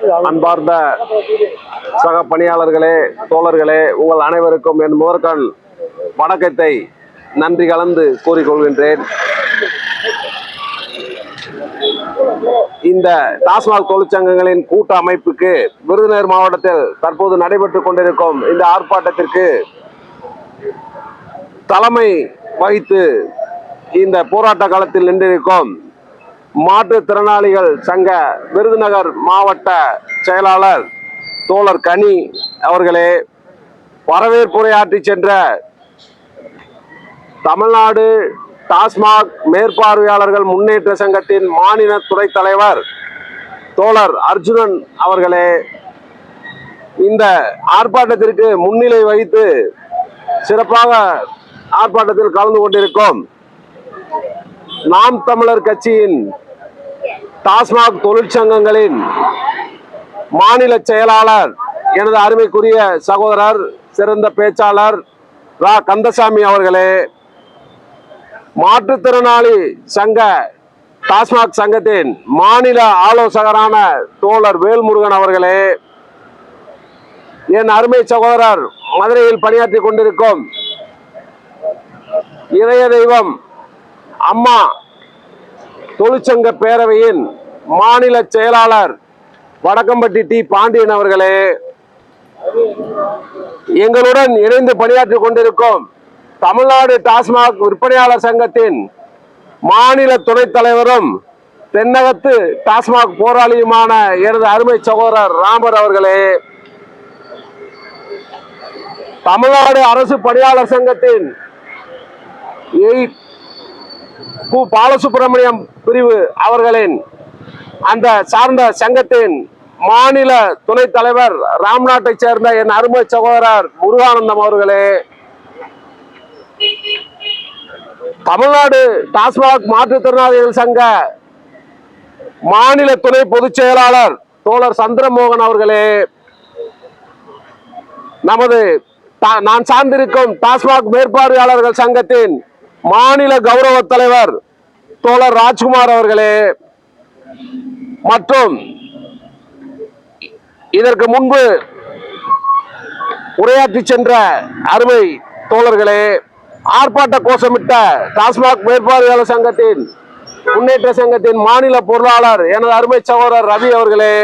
அன்பார்ந்த சக பணியாளர்களே தோழர்களே உங்கள் அனைவருக்கும் என் முதற்கண் வணக்கத்தை நன்றி கலந்து கூறிக்கொள்கின்றேன். இந்த டாஸ்மாக் தொழிற்சங்கங்களின் கூட்ட அமைப்புக்கு விருதுநகர் மாவட்டத்தில் தற்போது நடைபெற்றுக் கொண்டிருக்கும் இந்த ஆர்ப்பாட்டத்திற்கு தலைமை வகித்து இந்த போராட்ட காலத்தில் நின்றிருக்கும் மாற்றுத்திறனாளிகள் சங்க விருதுநகர் மாவட்ட செயலாளர் தோழர் கனி அவர்களே வரவேற்புரையாற்றி சென்ற தமிழ்நாடு டாஸ்மாக் மேற்பார்வையாளர்கள் முன்னேற்ற சங்கத்தின் மாநில துறை தலைவர் தோழர் அர்ஜுனன் அவர்களே இந்த ஆர்ப்பாட்டத்திற்கு முன்னிலை வகித்து சிறப்பாக ஆர்ப்பாட்டத்தில் கலந்து கொண்டிருக்கும். நாம் தமிழர் கட்சியின் டாஸ்மாக் தொழிற்சங்கங்களின் மாநில செயலாளர் எனது அருமைக்குரிய சகோதரர் சிறந்த பேச்சாளர் ரா. கந்தசாமி அவர்களே மாற்றுத்திறனாளி சங்க டாஸ்மாக் சங்கத்தின் மாநில ஆலோசகரான தோழர் வேல்முருகன் அவர்களே என் அருமை சகோதரர் மதுரையில் பணியாற்றி கொண்டிருக்கும் இதய தெய்வம் அம்மா தொழிற்சங்க பேரவையின் மாநில செயலாளர் வடக்கம்பட்டி டி. பாண்டியன் அவர்களே எங்களுடன் இணைந்து பணியாற்றி கொண்டிருக்கும் தமிழ்நாடு டாஸ்மாக் விற்பனையாளர் சங்கத்தின் மாநில துணைத் தலைவரும் தென்னகத்து டாஸ்மாக் போராளியுமான எனது அருமை சகோதரர் ராமர் அவர்களே தமிழ்நாடு அரசு பணியாளர் சங்கத்தின் கு பாலசுப்ரமணியம் பிரிவு அவர்களின் அந்த சார்ந்த சங்கத்தின் மாநில துணைத் தலைவர் ராம்நாட்டை சேர்ந்த என் அருமை சகோதரர் முருகானந்தம் அவர்களே. தமிழ்நாடு டாஸ்மாக் மாற்றுத்திறனாளிகள் சங்க மாநில துணை பொதுச் செயலாளர் தோழர் சந்திரமோகன் அவர்களே. நமது நான் சார்ந்திருக்கும் டாஸ்மாக் மேற்பார்வையாளர்கள் சங்கத்தின் மாநில கௌரவ தலைவர் தோழர் ராஜ்குமார் அவர்களே மற்றும் இதற்கு முன்பு உரையாற்றி சென்ற அருமை தோழர்களே ஆர்ப்பாட்ட கோஷமிட்ட டாஸ்மாக் மேற்பார்வையாளர் சங்கத்தின் முன்னேற்ற சங்கத்தின் மாநில பொருளாளர் எனது அருமை சகோதரர் ரவி அவர்களே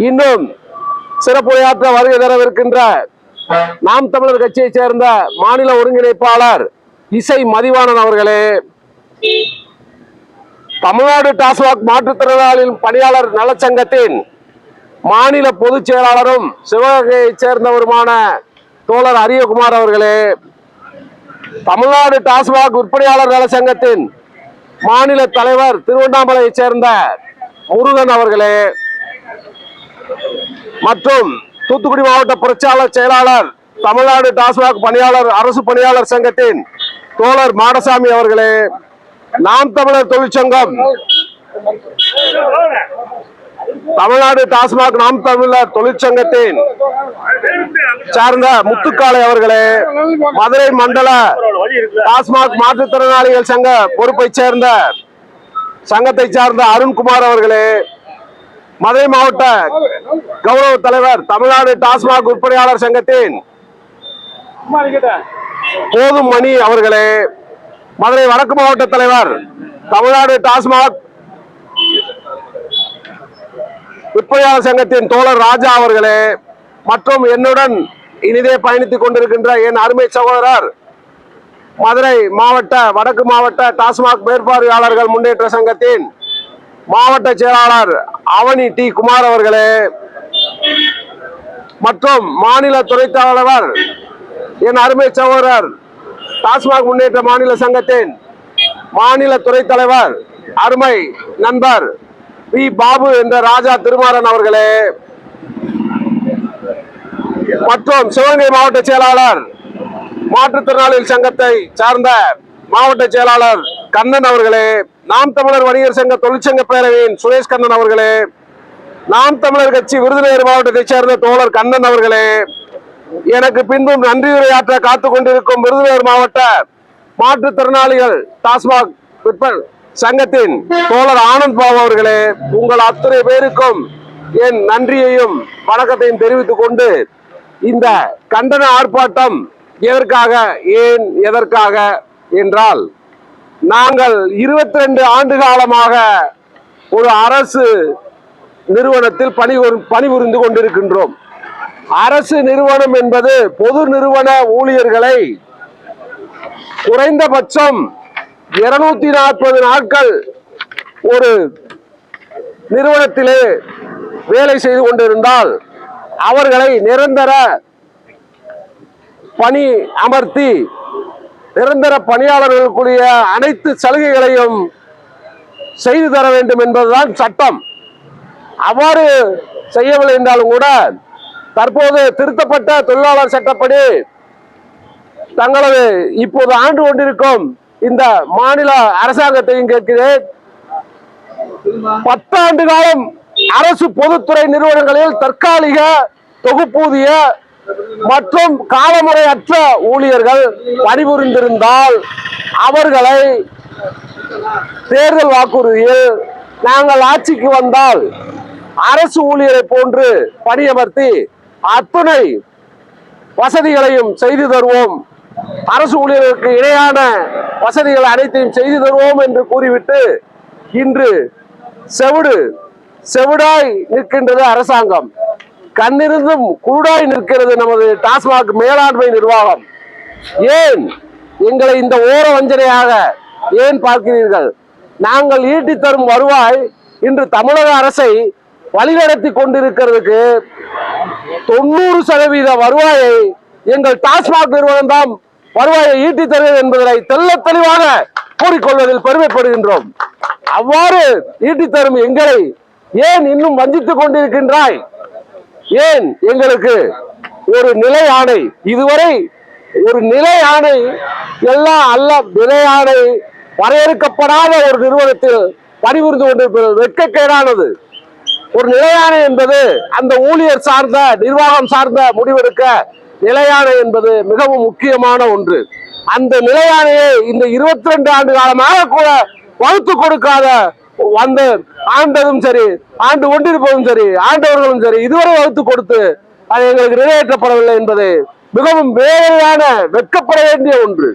இன்னும் சிறப்புரையாற்ற வருகை தரவிருக்கின்ற நாம் தமிழர் கட்சியை சேர்ந்த மாநில ஒருங்கிணைப்பாளர் இசை மதிவாணன் அவர்களே. தமிழ்நாடு டாஸ்மாக் மாற்றுத்திறனாளிகள் பணியாளர் நலச்சங்கத்தின் மாநில பொதுச் செயலாளரும் சிவகங்கையைச் சேர்ந்தவருமான தோழர் அரியகுமார் அவர்களே. தமிழ்நாடு டாஸ்மாக் விற்பனையாளர் நல சங்கத்தின் மாநில தலைவர் திருவண்ணாமலையைச் சேர்ந்த முருகன் அவர்களே. மற்றும் தூத்துக்குடி மாவட்ட புரட்சியாளர் செயலாளர் தமிழ்நாடு டாஸ்மாக் பணியாளர் அரசு பணியாளர் சங்கத்தின் தோழர் மாடசாமி அவர்களே நாம் தமிழர் தொழிற்சங்கம் தமிழ்நாடு டாஸ்மாக் நாம் தமிழர் தொழிற்சங்கத்தின் சார்ந்த முத்துக்காளை அவர்களே மதுரை மண்டல டாஸ்மாக் மாற்றுத்திறனாளிகள் சங்க பொறுப்பை சேர்ந்த சங்கத்தை சார்ந்த அருண்குமார் அவர்களே மதுரை மாவட்ட கௌரவ தலைவர் தமிழ்நாடு டாஸ்மாக் விற்பனையாளர் சங்கத்தின் போதும் மணி அவர்களே மதுரை வடக்கு மாவட்ட தலைவர் தமிழ்நாடு டாஸ்மாக் விற்பனையாளர் சங்கத்தின் தோழர் ராஜா அவர்களே மற்றும் என்னுடன் இனிதே பயணித்துக் கொண்டிருக்கின்ற என் அருமை சகோதரர் மதுரை மாவட்ட வடக்கு மாவட்ட டாஸ்மாக் மேற்பார்வையாளர்கள் முன்னேற்ற சங்கத்தின் மாவட்ட செயலாளர் அவனி டி குமார் அவர்களே மற்றும் மாநில துணைத் தலைவர் என் அருமை சகோதரர் டாஸ்மாக் முன்னேற்ற மாநில சங்கத்தின் மாநில துணைத் தலைவர் அருமை நண்பர் பி. பாபு என்ற ராஜா திருமாறன் அவர்களே மற்றும் சிவகங்கை மாவட்ட செயலாளர் மாற்றுத்திறனாளிகள் சங்கத்தை சார்ந்த மாவட்ட செயலாளர் கண்ணன் அவர்களே நாம் தமிழர் வணிகர் சங்க தொழிற்சங்க பேரவையின் சுரேஷ் கண்ணன் அவர்களே நாம் தமிழர் கட்சி விருதுநகர் மாவட்டத்தைச் சேர்ந்த தோழர் கண்ணன் அவர்களே எனக்கு பின்பும் நன்றியுரையாற்ற காத்து கொண்டிருக்கும் விருதுநகர் மாவட்ட மாற்றுத்திறனாளிகள் டாஸ்மாக் விற்ப சங்கத்தின் தோழர் ஆனந்த் பாபு அவர்களே உங்கள் அத்தனை பேருக்கும் என் நன்றியையும் வணக்கத்தையும் தெரிவித்துக் கொண்டு இந்த கண்டன ஆர்ப்பாட்டம் எதற்காக ஏன் எதற்காக என்றால் நாங்கள் இருபத்தி ரெண்டு ஆண்டு காலமாக ஒரு அரசு நிறுவனத்தில் பணி பணிபுரிந்து கொண்டிருக்கின்றோம். அரசு நிறுவனம் என்பது பொது நிறுவன ஊழியர்களை குறைந்தபட்சம் இருநூத்தி நாற்பது நாட்கள் ஒரு நிறுவனத்திலே வேலை செய்து கொண்டிருந்தால் அவர்களை நிரந்தர பணி அமர்த்தி நிரந்தர பணியாளர்களுக்குரிய அனைத்து சலுகைகளையும் செய்து தர வேண்டும் என்பதுதான் சட்டம். அவ்வாறு செய்யவில்லை என்றாலும் கூட தற்போது திருத்தப்பட்ட தொழிலாளர் சட்டப்படி தங்களது இப்போது ஆண்டு கொண்டிருக்கும் இந்த மாநில அரசாங்கத்தையும் கேட்கிறேன். பத்தாண்டு காலம் அரசு பொதுத்துறை நிறுவனங்களில் தற்காலிக தொகுப்பூதிய மற்றும் காலமுறையற்ற ஊழியர்கள் பணிபுரிந்திருந்தால் அவர்களை தேர்தல் வாக்குறுதியில் நாங்கள் ஆட்சிக்கு வந்தால் அரசு ஊழியரை போன்று பணியமர்த்தி அத்துணை வசதிகளையும் செய்து தருவோம். அரசு ஊழியர்களுக்கு இணையான வசதிகள் அனைத்தையும் செய்து தருவோம் என்று கூறிவிட்டு இன்று செவிடு செவிடாய் நிற்கின்றது அரசாங்கம். கண்ணிருந்தும் குருடாய் நிற்கிறது நமது டாஸ்மாக் மேலாண்மை நிர்வாகம். ஏன்? எங்களை இந்த ஓர வஞ்சனையாக ஏன் பார்க்கிறீர்கள்? நாங்கள் ஈட்டி தரும் வருவாய் இன்று தமிழக அரசை வழிநடத்தி கொண்டிருக்கிறதுக்கு தொண்ணூறு சதவீத வருவாயை எங்கள் டாஸ்மாக் நிறுவனம் தான் வருவாயை ஈட்டி தருவது என்பதை தெல்ல தெளிவாக கூறிக்கொள்வதில் பெருமைப்படுகின்றோம். அவ்வாறு ஈட்டி தரும் எங்களை ஏன் இன்னும் வஞ்சித்துக் கொண்டிருக்கின்றாய்? ஏன் எங்களுக்கு ஒரு நிலை ஆணை? இதுவரை ஒரு நிலை ஆணை எல்லாம் அல்ல நிலை ஆணை வரையறுக்கப்படாத ஒரு நிறுவனத்தில் பணிபுரிந்து கொண்டிருப்பது வெட்கக்கேடானது. ஒரு நிலையான என்பது அந்த ஊழியர் சார்ந்த நிர்வாகம் சார்ந்த முடிவெடுக்க நிலையான என்பது மிகவும் முக்கியமான ஒன்று. அந்த நிலையானையை இந்த இருபத்தி ரெண்டு ஆண்டு காலமாக கூட வகுத்து கொடுக்காத வந்து ஆண்டதும் சரி ஆண்டு ஒன்றிருப்பதும் சரி ஆண்டவர்களும் சரி இதுவரை வகுத்து கொடுத்து அது எங்களுக்கு நிறைவேற்றப்படவில்லை என்பது மிகவும் வேலையான வெட்கப்பட வேண்டிய ஒன்று.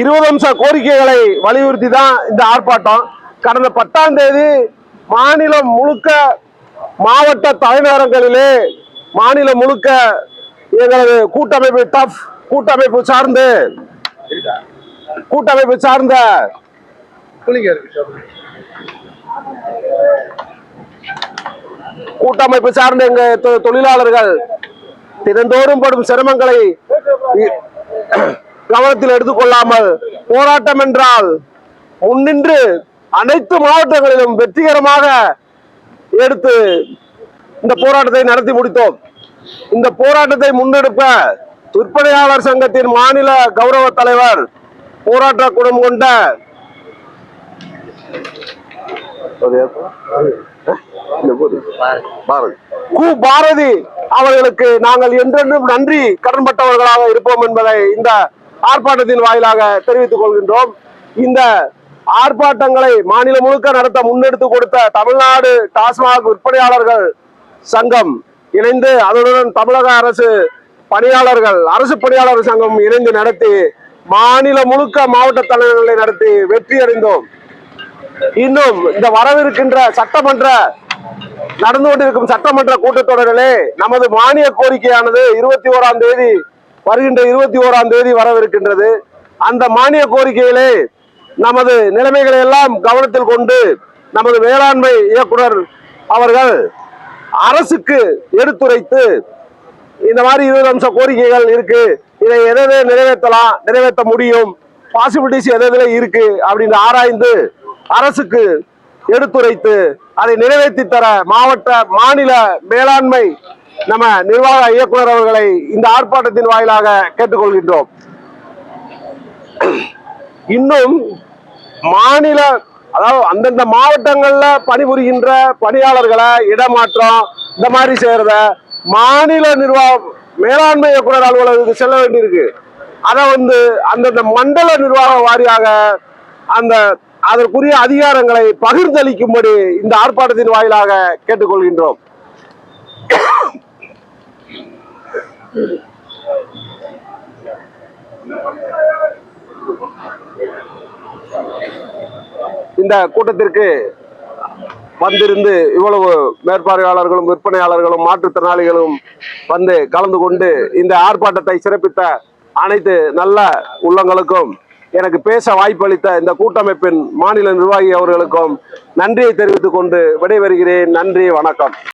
இருபது அம்ச கோரிக்கைகளை வலியுறுத்தி தான் இந்த ஆர்ப்பாட்டம். கடந்த பத்தாம் தேதி மாநிலம் முழுக்க மாவட்ட தலைநகரங்களிலே மாநிலம் முழுக்க எங்களது கூட்டமைப்பு டஃப் கூட்டமைப்பு சார்ந்து கூட்டமைப்பு சார்ந்த கூட்டமைப்பு சார்ந்த எங்க தொ- தொழிலாளர்கள் தினந்தோறும் படும் சிரமங்களை கவனத்தில் எடுத்துக்கொள்ளாமல் போராட்டம் என்றால் முன்னின்று அனைத்து மாவட்டங்களிலும் வெற்றிகரமாக எடுத்து இந்த போராட்டத்தை நடத்தி முடித்தோம். இந்த போராட்டத்தை முன்னெடுப்ப விற்பனையாளர் சங்கத்தின் மாநில கௌரவ தலைவர் போராட்ட குணம் கொண்ட பாரதி. கு பாரதி அவர்களுக்கு நாங்கள் என்றென்றும் நன்றி. கடன்பட்டவர்களாக இருப்போம் என்பதை இந்த ஆர்ப்பாட்டத்தின் வாயிலாக தெரிவித்துக் கொள்கின்றோம். இந்த ஆர்ப்பாட்டங்களை மாநிலம் முழுக்க நடத்த முன்னெடுத்து கொடுத்த தமிழ்நாடு டாஸ்மாக் விற்பனையாளர்கள் சங்கம் இணைந்து அதனுடன் தமிழக அரசு பணியாளர்கள் அரசு பணியாளர் சங்கம் இணைந்து நடத்தி மாநிலம் முழுக்க மாவட்ட தலைவர்களை நடத்தி வெற்றி அடைந்தோம். இன்னும் இந்த வரவிருக்கின்ற சட்டமன்ற நடந்து கொண்டிருக்கும் சட்டமன்ற கூட்டத்தொடரிலே நமது மானிய கோரிக்கையானது இருபத்தி ஓராம் தேதி வருகின்ற இருபத்தி ஓராம் தேதி வரவிருக்கின்றது. அந்த மானிய கோரிக்கையிலே நமது நிலைமைகளை எல்லாம் கவனத்தில் கொண்டு நமது வேளாண்மை இயக்குனர் அவர்கள் அரசுக்கு எடுத்துரைத்து இந்த மாதிரி இருபது அம்ச கோரிக்கைகள் இருக்கு. இதை எதை நிறைவேற்றலாம் நிறைவேற்ற முடியும்? பாசிபிலிட்டிஸ் எதை எதுல இருக்கு அப்படின்னு ஆராய்ந்து அரசுக்கு எடுத்துரைத்து அதை நிறைவேற்றி தர மாவட்ட மாநில மேலாண்மை நம்ம நிர்வாக இயக்குனர் அவர்களை இந்த ஆர்ப்பாட்டத்தின் வாயிலாக கேட்டுக்கொள்கின்றோம். இன்னும் மாநில அதாவது அந்தந்த மாவட்டங்கள்ல பணிபுரிகின்ற பணியாளர்களை இடமாற்றம் இந்த மாதிரி செய்யறத மாநில நிர்வாக மேலாண்மை இயக்குனர் அலுவலகத்துக்கு செல்ல வேண்டியிருக்கு. அதை வந்து அந்தந்த மண்டல நிர்வாக வாரியாக அந்த அதற்குரிய அதிகாரங்களை பகிர்ந்தளிக்கும்படி இந்த ஆர்ப்பாட்டத்தின் வாயிலாக கேட்டுக்கொள்கின்றோம். இந்த கூட்டத்திற்கு வந்திருந்து இவ்வளவு மேற்பார்வையாளர்களும் விற்பனையாளர்களும் மாற்றுத்திறனாளிகளும் வந்து கலந்து கொண்டு இந்த ஆர்ப்பாட்டத்தை சிறப்பித்த அனைத்து நல்ல உள்ளங்களுக்கும் எனக்கு பேச வாய்ப்பளித்த இந்த கூட்டமைப்பின் மாநில நிர்வாகி அவர்களுக்கும் நன்றியை தெரிவித்துக் கொண்டு விடைபெறுகிறேன். நன்றி வணக்கம்.